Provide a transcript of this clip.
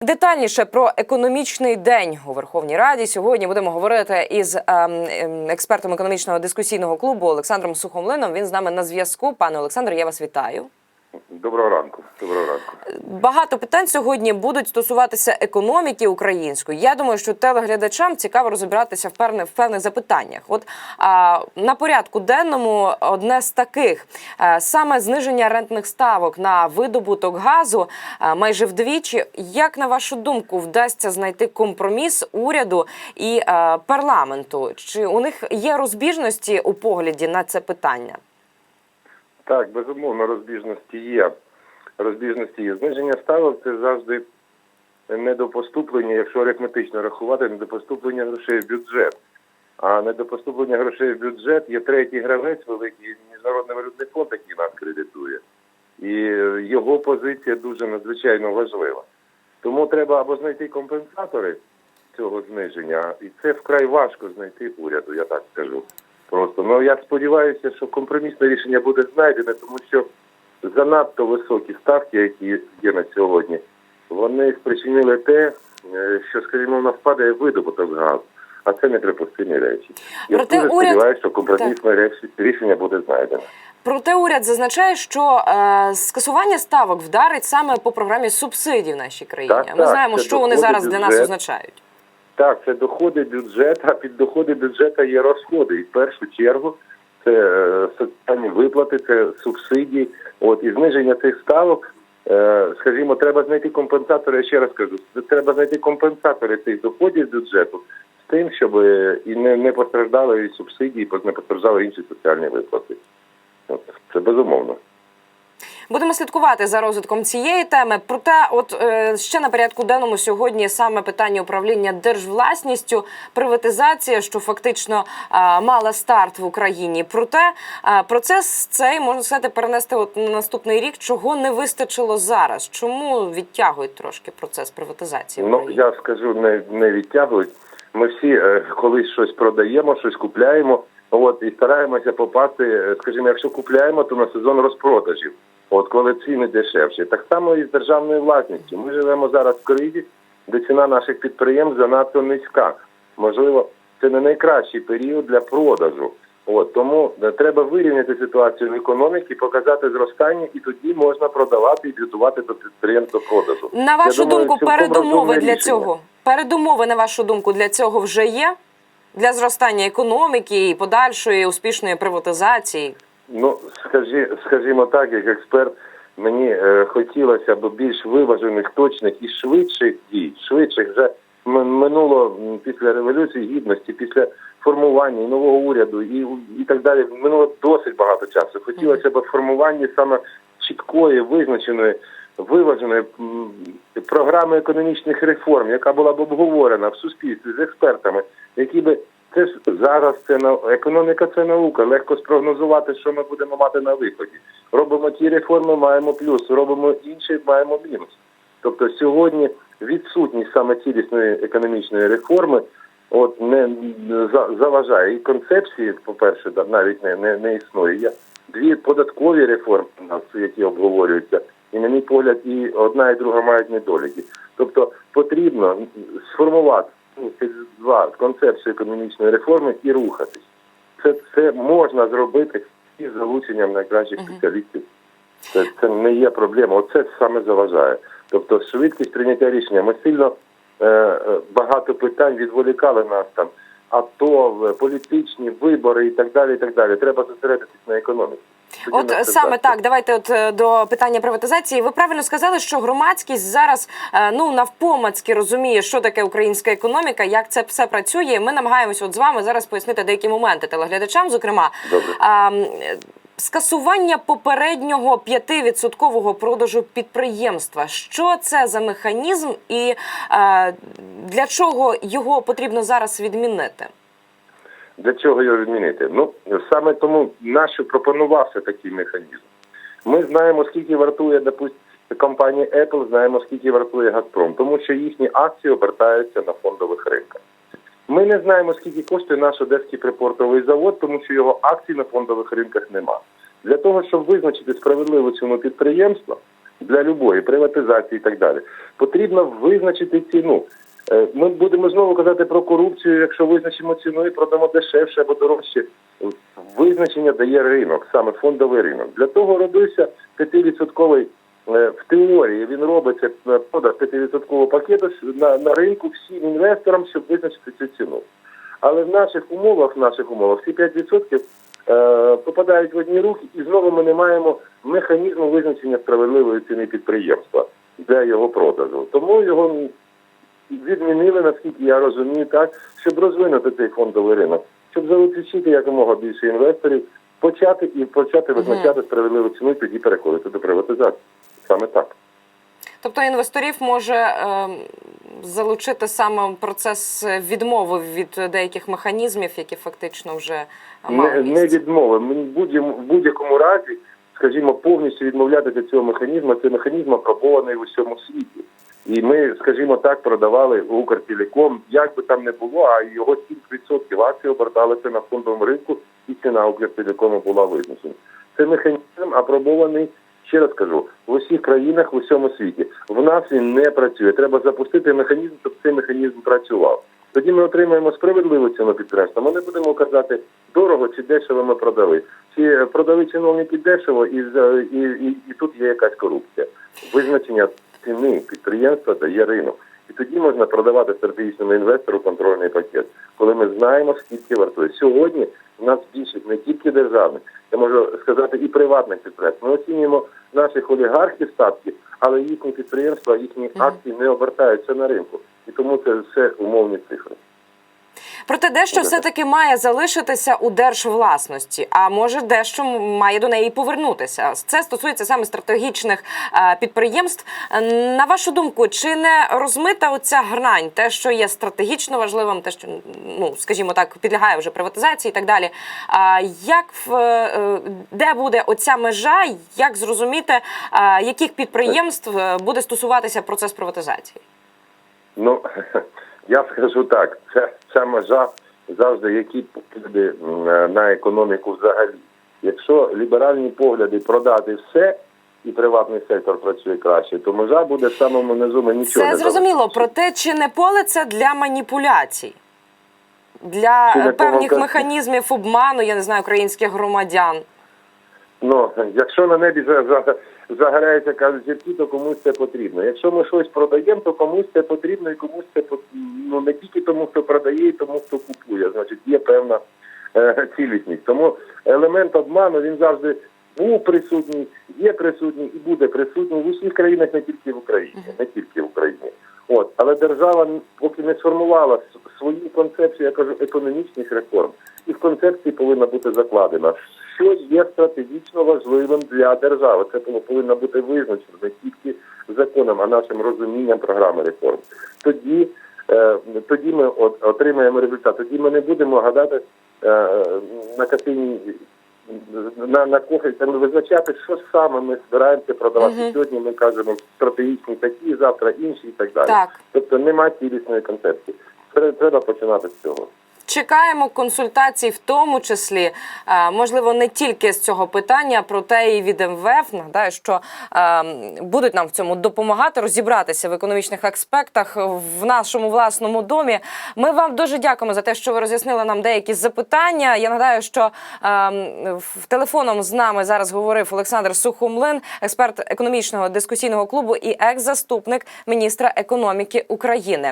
Детальніше про економічний день у Верховній Раді сьогодні будемо говорити із ем, ем, експертом економічного дискусійного клубу Олександром Сухомлином. Він з нами на зв'язку. Пане Олександр, я вас вітаю. Доброго ранку. Доброго ранку. Багато питань сьогодні будуть стосуватися економіки української. Я думаю, що телеглядачам цікаво розібратися в певних, в певних запитаннях. От а, на порядку денному одне з таких а, саме зниження рентних ставок на видобуток газу а, майже вдвічі. Як на вашу думку вдасться знайти компроміс уряду і а, парламенту? Чи у них є розбіжності у погляді на це питання? Так, безумовно, розбіжності є. Розбіжності є. Зниження ставок це завжди недопоступлення, якщо арифметично рахувати, недопоступлення грошей в бюджет. А недопоступлення грошей в бюджет є третій гравець, великий міжнародний валютний фонд, який нас кредитує. І його позиція дуже надзвичайно важлива. Тому треба або знайти компенсатори цього зниження, і це вкрай важко знайти уряду, я так скажу. Просто ну я сподіваюся, що компромісне рішення буде знайдене, тому що занадто високі ставки, які є на сьогодні, вони спричинили те, е, що, скажімо, у нас падає видобуток газу, а це неприпустимі речі. Я Проте дуже уряд- сподіваюся, що компромісне рішення буде знайдено. Проте уряд зазначає, що е, скасування ставок вдарить саме по програмі субсидій в нашій країні. Так, Ми так, знаємо, що вони зараз для нас означають. Так, це доходи бюджету, а під доходи бюджету є розходи. І в першу чергу це е, соціальні виплати, це субсидії. От і зниження цих ставок, е, скажімо, треба знайти компенсатори. Я ще раз кажу, треба знайти компенсатори цих доходів бюджету з тим, щоб е, і не, не постраждали і субсидії, не постраждали інші соціальні виплати. От, це безумовно. Будемо слідкувати за розвитком цієї теми. Проте, от е, ще на порядку денному сьогодні саме питання управління держвласністю, приватизація, що фактично е, мала старт в Україні. Проте е, процес цей можна сказати перенести от на наступний рік, чого не вистачило зараз. Чому відтягують трошки процес приватизації? в Ну я скажу, не, не відтягують. Ми всі е, колись щось продаємо, щось купляємо. От і стараємося попасти. Скажімо, якщо купляємо, то на сезон розпродажів. От коли ціни дешевші. Так само і з державною власністю. Ми живемо зараз в кризі, де ціна наших підприємств занадто низька. Можливо, це не найкращий період для продажу. От тому е, треба вирівняти ситуацію в економіці, показати зростання, і тоді можна продавати і підготувати до підприємств до продажу. На вашу Я думаю, думку, передумови для рішення. цього передумови на вашу думку для цього вже є для зростання економіки і подальшої успішної приватизації. Ну, скажі, скажімо так, як експерт, мені е, хотілося б більш виважених, точних і швидших дій. Швидших вже минуло після революції гідності, після формування нового уряду і, і так далі. Минуло досить багато часу. Хотілося б формування саме чіткої, визначеної, виваженої програми економічних реформ, яка була б обговорена в суспільстві з експертами, які би це ж зараз це на економіка, це наука. Легко спрогнозувати, що ми будемо мати на виході. Робимо ті реформи, маємо плюс, робимо інші, маємо мінус. Тобто сьогодні відсутність саме цілісної економічної реформи, от не заважає і концепції, по-перше, навіть не, не, не існує. Є дві податкові реформи які обговорюються, і на мій погляд, і одна, і друга мають недоліки. Тобто потрібно сформувати ну, два концепцію економічної реформи і рухатись. Це, це можна зробити із залученням найкращих спеціалістів. Це, це не є проблема. Оце саме заважає. Тобто швидкість прийняття рішення. Ми сильно е, е, багато питань відволікали нас там. АТО, політичні вибори і так далі. і так далі. Треба зосередитись на економіці. От саме так, давайте от е, до питання приватизації. Ви правильно сказали, що громадськість зараз е, ну навпомацьки розуміє, що таке українська економіка, як це все працює. Ми намагаємося от з вами зараз пояснити деякі моменти телеглядачам. Зокрема, Добре. А, скасування попереднього 5% продажу підприємства. Що це за механізм, і е, для чого його потрібно зараз відмінити? Для чого його відмінити? Ну саме тому нащо пропонувався такий механізм. Ми знаємо, скільки вартує, допустим, компанія Apple, знаємо, скільки вартує Газпром, тому що їхні акції обертаються на фондових ринках. Ми не знаємо, скільки коштує наш одеський припортовий завод, тому що його акцій на фондових ринках нема. Для того, щоб визначити справедливу ціну підприємства, для любої приватизації і так далі. Потрібно визначити ціну. Е, Ми будемо знову казати про корупцію, якщо визначимо ціну і продамо дешевше або дорожче. Визначення дає ринок, саме фондовий ринок. Для того робився 5% е, в теорії. Він робиться е, продаж 5% пакету на, на ринку всім інвесторам, щоб визначити цю ціну. Але в наших умовах, в наших умовах, всі 5% е, попадають в одні руки, і знову ми не маємо механізму визначення справедливої ціни підприємства для його продажу. Тому його відмінили, наскільки я розумію, так, щоб розвинути цей фондовий ринок, щоб залучити якомога більше інвесторів, почати і почати визначати справедливу ціну, і тоді переходити до приватизації. Саме так. Тобто інвесторів може е, залучити саме процес відмови від деяких механізмів, які фактично вже мали Не, не відмови. Ми в будь-якому, в будь-якому разі, скажімо, повністю відмовлятися від цього механізму. Це механізм апробований в усьому світі. І ми, скажімо так, продавали Укртелеком, як би там не було, а його 7% акцій оберталися на фондовому ринку, і ціна Укртелекому була визначена. Це механізм апробований, ще раз кажу, в усіх країнах в усьому світі. В нас він не працює. Треба запустити механізм, щоб цей механізм працював. Тоді ми отримаємо справедливу ціну підприємства. Ми не будемо казати дорого чи дешево ми продали. Чи продали чиновники дешево і, і, і, і тут є якась корупція. Визначення ціни підприємства дає ринок. І тоді можна продавати стратегічному інвестору контрольний пакет, коли ми знаємо, скільки вартує. Сьогодні в нас більшість не тільки державних, я можу сказати, і приватних підприємств. Ми оцінюємо наших олігархів статки, але їхні підприємства, їхні акції не обертаються на ринку. І тому це все умовні цифри. Проте дещо все таки має залишитися у держвласності, а може дещо має до неї повернутися. Це стосується саме стратегічних е, підприємств. Е, На вашу думку, чи не розмита оця грань, те, що є стратегічно важливим, те, що ну скажімо так, підлягає вже приватизації і так далі. А як в е, де буде оця межа? Як зрозуміти, яких підприємств буде стосуватися процес приватизації? Ну я скажу так, ця, ця межа завжди які погляди на економіку взагалі. Якщо ліберальні погляди продати все і приватний сектор працює краще, то межа буде в самому низу. Ми нічого Це не зрозуміло. Проте чи не поле це для маніпуляцій? Для Чи е, певних помилка? механізмів обману, я не знаю, українських громадян. Ну, якщо на небі за- за- загоряються кажуть зірки, то комусь це потрібно. Якщо ми щось продаємо, то комусь це потрібно і комусь це ну не тільки тому, хто продає, і тому, хто купує. Значить, є певна е, цілісність. Тому елемент обману він завжди був присутній, є присутній і буде присутній в усіх країнах, не тільки в Україні, не тільки в Україні. От, але держава поки не сформувала свою концепцію, я кажу, економічних реформ, і в концепції повинна бути закладена, що є стратегічно важливим для держави. Це повинно- бути визначено не тільки законом, а нашим розумінням програми реформ. Тоді, е, тоді ми от- отримаємо результат. Тоді ми не будемо гадати е, на картині на, на кофе там визначати, що саме ми збираємося продавати. Мгм. Сьогодні ми кажемо стратегічні такі, завтра інші і так далі. Так. Тобто немає цілісної концепції. Треба починати з цього. Чекаємо консультацій, в тому числі, е, можливо, не тільки з цього питання, проте і від МВФ. Нагадаю, що е, будуть нам в цьому допомагати розібратися в економічних аспектах в нашому власному домі. Ми вам дуже дякуємо за те, що ви роз'яснили нам деякі запитання. Я нагадаю, що е, телефоном з нами зараз говорив Олександр Сухомлин, експерт економічного дискусійного клубу і екс-заступник міністра економіки України.